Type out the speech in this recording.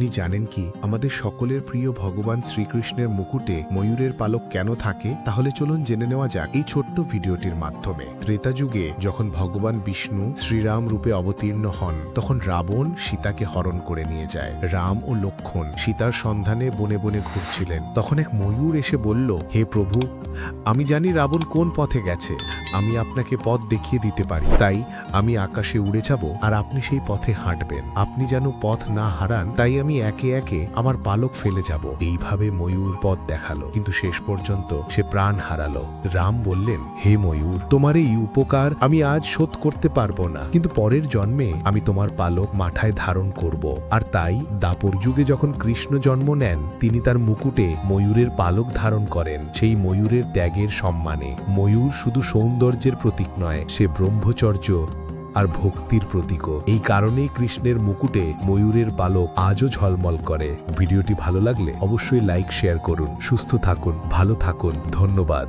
আপনি জানেন কি? আমাদের সকলের প্রিয় ভগবান শ্রীকৃষ্ণের মুকুটে ময়ূরের পালক কেন থাকে? তাহলে চলুন জেনে নেওয়া যাক এই ছোট্ট ভিডিওটির মাধ্যমে। ত্রেতা যুগে যখন ভগবান বিষ্ণু শ্রীরাম রূপে অবতীর্ণ হন, তখন রাবণ সীতাকে হরণ করে নিয়ে যায়। রাম ও লক্ষণ সীতার সন্ধানে বনে বনে ঘুরছিলেন। তখন এক ময়ূর এসে বলল, হে প্রভু, আমি জানি রাবণ কোন পথে গেছে। আমি আপনাকে পথ দেখিয়ে দিতে পারি। তাই আমি আকাশে উড়ে যাব আর আপনি সেই পথে হাঁটবেন। আপনি যেন পথ না হারান, তাই আমি একে একে আমার পালক ফেলে যাব। এইভাবে ময়ূর পথ দেখাল, কিন্তু শেষ পর্যন্ত সে প্রাণ হারালো। রাম বললেন, হে ময়ূর, তোমার এই উপকার আমি আজ শোধ করতে পারব না, কিন্তু পরের জন্মে আমি তোমার পালক মাথায় ধারণ করব। আর তাই দাপর যুগে যখন কৃষ্ণ জন্ম নেন, তিনি তার মুকুটে ময়ূরের পালক ধারণ করেন, সেই ময়ূরের ত্যাগের সম্মানে। ময়ূর শুধু সৌন্দর্যের প্রতীক নয়, সে ব্রহ্মচর্য আর ভক্তির প্রতীকও। এই কারণেই কৃষ্ণের মুকুটে ময়ূরের পালক আজও ঝলমল করে। ভিডিওটি ভালো লাগলে অবশ্যই লাইক, শেয়ার করুন। সুস্থ থাকুন, ভালো থাকুন। ধন্যবাদ।